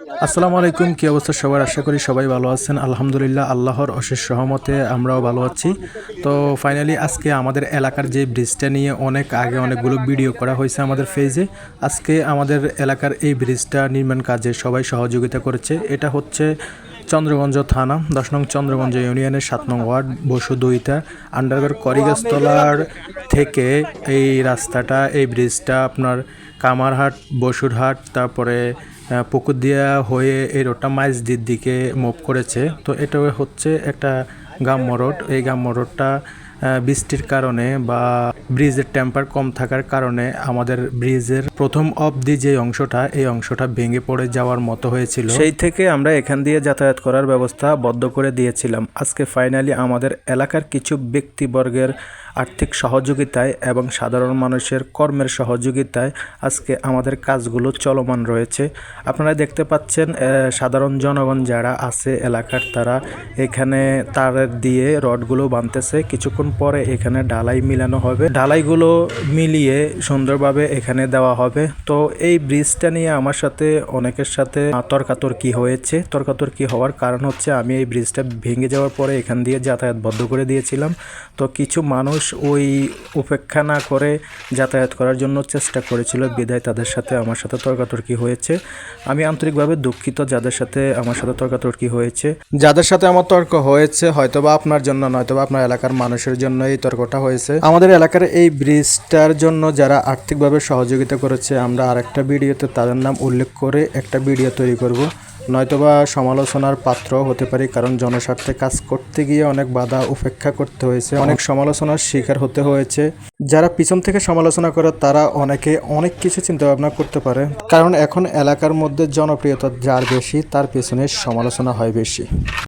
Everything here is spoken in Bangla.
আসসালামু আলাইকুম, কি অবস্থা সবার? আশা করি সবাই ভালো আছেন। আলহামদুলিল্লাহ, আল্লাহর অশেষ সহমতে আমরাও ভালো আছি। তো ফাইনালি আজকে আমাদের এলাকার যে ব্রিজটা নিয়ে অনেক আগে অনেকগুলো ভিডিও করা হয়েছে আমাদের ফেজে আজকে আমাদের এলাকার এই ব্রিজটা নির্মাণ কাজে সবাই সহযোগিতা করেছে। এটা হচ্ছে চন্দ্রগঞ্জ থানা, দশ নং চন্দ্রগঞ্জ ইউনিয়নের সাত নং ওয়ার্ড, বসু দুইটা আন্ডারগ্রাউন্ড করিগাছতলার থেকে এই রাস্তাটা, এই ব্রিজটা আপনার কামারহাট, বসুরহাট, তারপরে আহ, পুকুরদিয়া হয়ে এই রোডটা মাইজদির দিকে মুভ করেছে। তো এটা হচ্ছে একটা গ্রাম্য রোড এই গ্রাম্য রোডটা বৃষ্টির কারণে বা ব্রিজের টেম্পার কম থাকার কারণে আমাদের ব্রিজের প্রথম অবধি যে অংশটা, এই অংশটা ভেঙে পড়ে যাওয়ার মতো হয়েছিল। সেই থেকে আমরা এখান দিয়ে যাতায়াত করার ব্যবস্থা বদ্ধ করে দিয়েছিলাম। আজকে ফাইনালি আমাদের এলাকার কিছু ব্যক্তিবর্গের আর্থিক সহযোগিতায় এবং সাধারণ মানুষের কর্মের সহযোগিতায় আজকে আমাদের কাজগুলো চলমান রয়েছে। আপনারা দেখতে পাচ্ছেন সাধারণ জনগণ যারা আছে এলাকার তারা এখানে তার দিয়ে রডগুলো বানতেছে কিছুক্ষণ পরে এখানে ডালাই মিলানো হবে। ডালাইগুলো মিলিয়ে সুন্দরভাবে এখানে দেওয়া হবে। তো এই ব্রিজটা নিয়ে আমার সাথে অনেকের সাথে তর্কাতর্কি হয়েছে। তর্কাতর্কি হওয়ার কারণ হচ্ছে আমি এই ব্রিজটা ভেঙে যাওয়ার পরে এখান দিয়ে যাতায়াত বন্ধ করে দিয়েছিলাম। তো কিছু মানুষ ওই উপেক্ষা না করে যাতায়াত করার জন্য চেষ্টা করেছিল। বিদায় তাদের সাথে আমার সাথে তর্কাতর্কি হয়েছে। আমি আন্তরিকভাবে দুঃখিত যাদের সাথে আমার সাথে তর্কাতর্কি হয়েছে। যাদের সাথে আমার তর্ক হয়েছে, হয়তোবা আপনার জন্য, নয়তোবা আপনার এলাকার মানুষের জন্য এই তর্কটা হয়েছে। আমাদের এলাকার এই ব্রিজটার জন্য যারা আর্থিকভাবে সহযোগিতা করেছে, আমরা আরেকটা ভিডিওতে তাদের নাম উল্লেখ করে একটা ভিডিও তৈরি করব। নয়তোবা সমালোচনার পাত্র হতে পারি, কারণ জনস্বার্থে কাজ করতে গিয়ে অনেক বাধা উপেক্ষা করতে হয়েছে, অনেক সমালোচনার শিকার হতে হয়েছে। যারা পিছন থেকে সমালোচনা করে, তারা অনেকে অনেক কিছু চিন্তা ভাবনা করতে পারে, কারণ এখন এলাকার মধ্যে জনপ্রিয়তা যার বেশি, তার পেছনে সমালোচনা হয় বেশি।